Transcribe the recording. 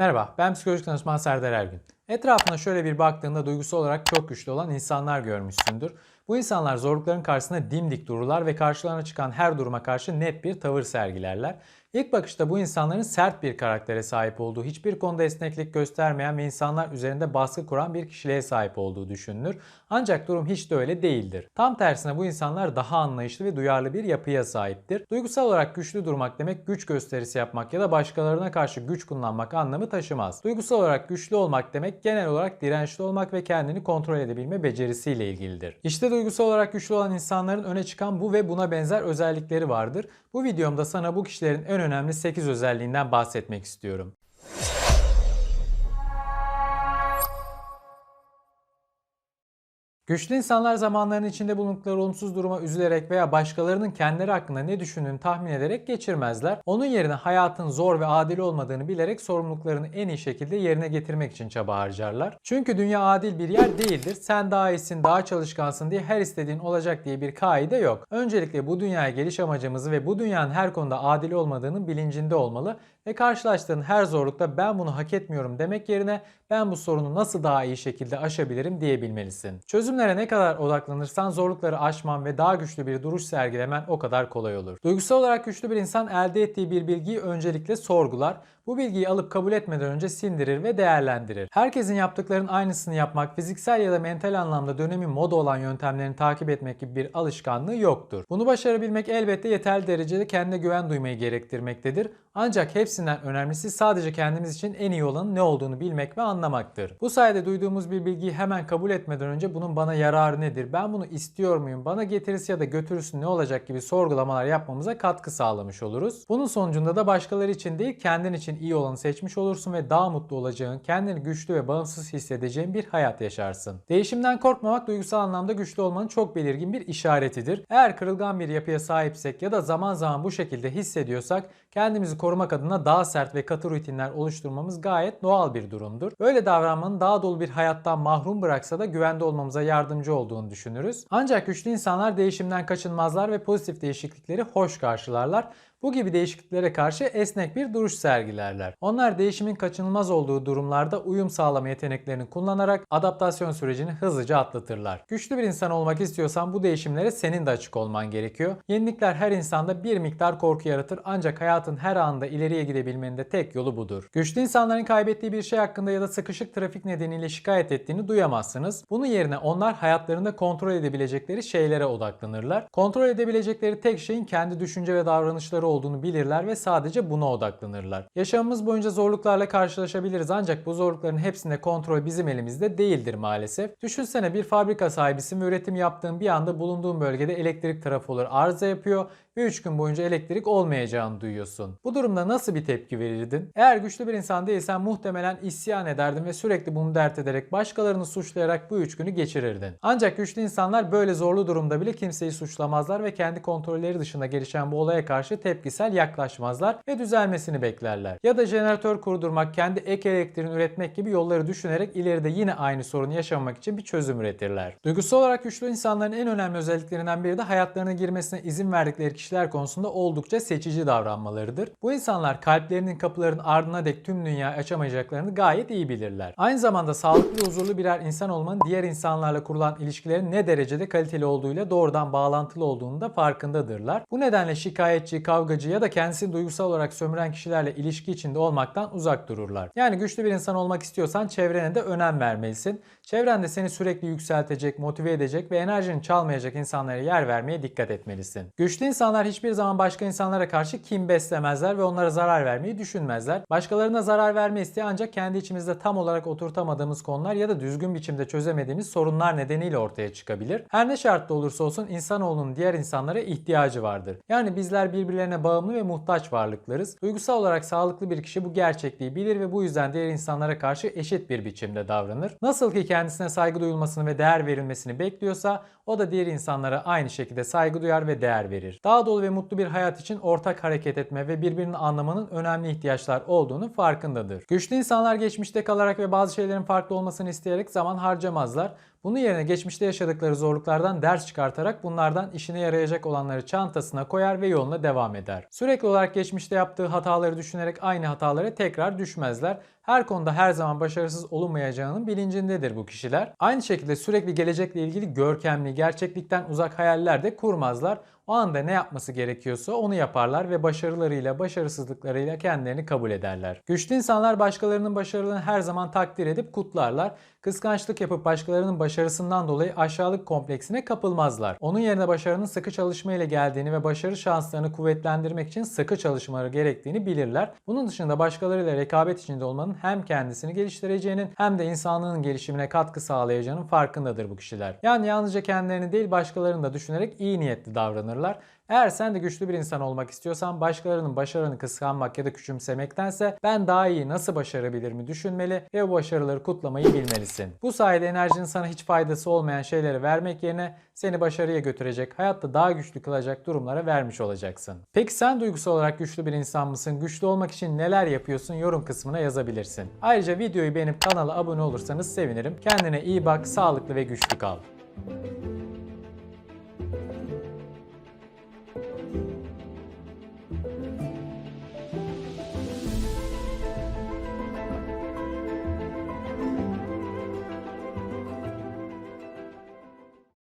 Merhaba, ben psikolojik danışman Serdar Ergün. Etrafına şöyle bir baktığında duygusal olarak çok güçlü olan insanlar görmüşsündür. Bu insanlar zorlukların karşısında dimdik dururlar ve karşılarına çıkan her duruma karşı net bir tavır sergilerler. İlk bakışta bu insanların sert bir karaktere sahip olduğu, hiçbir konuda esneklik göstermeyen ve insanlar üzerinde baskı kuran bir kişiliğe sahip olduğu düşünülür. Ancak durum hiç de öyle değildir. Tam tersine bu insanlar daha anlayışlı ve duyarlı bir yapıya sahiptir. Duygusal olarak güçlü durmak demek güç gösterisi yapmak ya da başkalarına karşı güç kullanmak anlamı taşımaz. Duygusal olarak güçlü olmak demek genel olarak dirençli olmak ve kendini kontrol edebilme becerisiyle ilgilidir. İşte duygusal olarak güçlü olan insanların öne çıkan bu ve buna benzer özellikleri vardır. Bu videomda sana bu kişilerin en önemli 8 özelliğinden bahsetmek istiyorum. Güçlü insanlar zamanların içinde bulundukları olumsuz duruma üzülerek veya başkalarının kendileri hakkında ne düşündüğünü tahmin ederek geçirmezler. Onun yerine hayatın zor ve adil olmadığını bilerek sorumluluklarını en iyi şekilde yerine getirmek için çaba harcarlar. Çünkü dünya adil bir yer değildir. Sen daha iyisin, daha çalışkansın diye her istediğin olacak diye bir kaide yok. Öncelikle bu dünyaya geliş amacımızı ve bu dünyanın her konuda adil olmadığının bilincinde olmalı ve karşılaştığın her zorlukta ben bunu hak etmiyorum demek yerine ben bu sorunu nasıl daha iyi şekilde aşabilirim diyebilmelisin. Çözümlere ne kadar odaklanırsan zorlukları aşman ve daha güçlü bir duruş sergilemen o kadar kolay olur. Duygusal olarak güçlü bir insan elde ettiği bir bilgiyi öncelikle sorgular. Bu bilgiyi alıp kabul etmeden önce sindirir ve değerlendirir. Herkesin yaptıklarının aynısını yapmak, fiziksel ya da mental anlamda dönemin moda olan yöntemlerini takip etmek gibi bir alışkanlığı yoktur. Bunu başarabilmek elbette yeterli derecede kendine güven duymayı gerektirmektedir. Ancak hepsinden önemlisi sadece kendimiz için en iyi olanın ne olduğunu bilmek ve anlamaktır. Bu sayede duyduğumuz bir bilgiyi hemen kabul etmeden önce bunun bana yararı nedir, ben bunu istiyor muyum, bana getirisi ya da götürüsü ne olacak gibi sorgulamalar yapmamıza katkı sağlamış oluruz. Bunun sonucunda da başkaları için değil kendin için iyi olanı seçmiş olursun ve daha mutlu olacağın, kendini güçlü ve bağımsız hissedeceğin bir hayat yaşarsın. Değişimden korkmamak duygusal anlamda güçlü olmanın çok belirgin bir işaretidir. Eğer kırılgan bir yapıya sahipsek ya da zaman zaman bu şekilde hissediyorsak kendimizi korumak adına daha sert ve katı rutinler oluşturmamız gayet doğal bir durumdur. Böyle davranmanın daha dolu bir hayattan mahrum bıraksa da güvende olmamıza yardımcı olduğunu düşünürüz. Ancak güçlü insanlar değişimden kaçınmazlar ve pozitif değişiklikleri hoş karşılarlar. Bu gibi değişikliklere karşı esnek bir duruş sergilerler. Onlar değişimin kaçınılmaz olduğu durumlarda uyum sağlama yeteneklerini kullanarak adaptasyon sürecini hızlıca atlatırlar. Güçlü bir insan olmak istiyorsan bu değişimlere senin de açık olman gerekiyor. Yenilikler her insanda bir miktar korku yaratır ancak hayatın her anında ileriye gidebilmenin de tek yolu budur. Güçlü insanların kaybettiği bir şey hakkında ya da sıkışık trafik nedeniyle şikayet ettiğini duyamazsınız. Bunun yerine onlar hayatlarında kontrol edebilecekleri şeylere odaklanırlar. Kontrol edebilecekleri tek şeyin kendi düşünce ve davranışları olduğunu bilirler ve sadece buna odaklanırlar. Yaşamımız boyunca zorluklarla karşılaşabiliriz ancak bu zorlukların hepsinde kontrol bizim elimizde değildir maalesef. Düşünsene bir fabrika sahibisin ve üretim yaptığın bir anda bulunduğun bölgede elektrik trafoları arıza yapıyor ve 3 gün boyunca elektrik olmayacağını duyuyorsun. Bu durumda nasıl bir tepki verirdin? Eğer güçlü bir insan değilsen muhtemelen isyan ederdin ve sürekli bunu dert ederek başkalarını suçlayarak bu 3 günü geçirirdin. Ancak güçlü insanlar böyle zorlu durumda bile kimseyi suçlamazlar ve kendi kontrolleri dışında gelişen bu olaya karşı tepkisel yaklaşmazlar ve düzelmesini beklerler. Ya da jeneratör kurdurmak, kendi ek elektriğini üretmek gibi yolları düşünerek ileride yine aynı sorunu yaşamamak için bir çözüm üretirler. Duygusal olarak güçlü insanların en önemli özelliklerinden biri de hayatlarına girmesine izin verdikleri kişiler konusunda oldukça seçici davranmalarıdır. Bu insanlar kalplerinin kapılarının ardına dek tüm dünya açamayacaklarını gayet iyi bilirler. Aynı zamanda sağlıklı ve huzurlu birer insan olmanın diğer insanlarla kurulan ilişkilerin ne derecede kaliteli olduğuyla doğrudan bağlantılı olduğunu da farkındadırlar. Bu nedenle şikayetçi, kavgacı ya da kendisini duygusal olarak sömüren kişilerle ilişki içinde olmaktan uzak dururlar. Yani güçlü bir insan olmak istiyorsan çevrene de önem vermelisin. Çevrende seni sürekli yükseltecek, motive edecek ve enerjini çalmayacak insanlara yer vermeye dikkat etmelisin. Güçlü insanlar hiçbir zaman başka insanlara karşı kim beslemezler ve onlara zarar vermeyi düşünmezler. Başkalarına zarar verme isteği ancak kendi içimizde tam olarak oturtamadığımız konular ya da düzgün biçimde çözemediğimiz sorunlar nedeniyle ortaya çıkabilir. Her ne şartta olursa olsun insanoğlunun diğer insanlara ihtiyacı vardır. Yani bizler birbirlerine bağımlı ve muhtaç varlıklarız. Duygusal olarak sağlıklı bir kişi bu gerçekliği bilir ve bu yüzden diğer insanlara karşı eşit bir biçimde davranır. Nasıl ki kendisine saygı duyulmasını ve değer verilmesini bekliyorsa o da diğer insanlara aynı şekilde saygı duyar ve değer verir. Daha dolu ve mutlu bir hayat için ortak hareket etme ve birbirini anlamanın önemli ihtiyaçlar olduğunu farkındadır. Güçlü insanlar geçmişte kalarak ve bazı şeylerin farklı olmasını isteyerek zaman harcamazlar. Bunun yerine geçmişte yaşadıkları zorluklardan ders çıkartarak bunlardan işine yarayacak olanları çantasına koyar ve yoluna devam eder. Sürekli olarak geçmişte yaptığı hataları düşünerek aynı hatalara tekrar düşmezler. Her konuda her zaman başarısız olunmayacağının bilincindedir bu kişiler. Aynı şekilde sürekli gelecekle ilgili görkemli, gerçeklikten uzak hayaller de kurmazlar. O anda ne yapması gerekiyorsa onu yaparlar ve başarılarıyla, başarısızlıklarıyla kendilerini kabul ederler. Güçlü insanlar başkalarının başarılarını her zaman takdir edip kutlarlar. Kıskançlık yapıp başkalarının başarısından dolayı aşağılık kompleksine kapılmazlar. Onun yerine başarının sıkı çalışma ile geldiğini ve başarı şanslarını kuvvetlendirmek için sıkı çalışmaları gerektiğini bilirler. Bunun dışında başkalarıyla rekabet içinde olmanın hem kendisini geliştireceğinin hem de insanlığın gelişimine katkı sağlayacağının farkındadır bu kişiler. Yani yalnızca kendilerini değil başkalarını da düşünerek iyi niyetli davranırlar. Eğer sen de güçlü bir insan olmak istiyorsan başkalarının başarını kıskanmak ya da küçümsemektense ben daha iyi nasıl başarabilirimi düşünmeli ve bu başarıları kutlamayı bilmelisin. Bu sayede enerjinin sana hiç faydası olmayan şeyleri vermek yerine seni başarıya götürecek, hayatta daha güçlü kılacak durumlara vermiş olacaksın. Peki sen duygusal olarak güçlü bir insan mısın? Güçlü olmak için neler yapıyorsun? Yorum kısmına yazabilirsin. Ayrıca videoyu beğenip kanala abone olursanız sevinirim. Kendine iyi bak, sağlıklı ve güçlü kal. Thank you.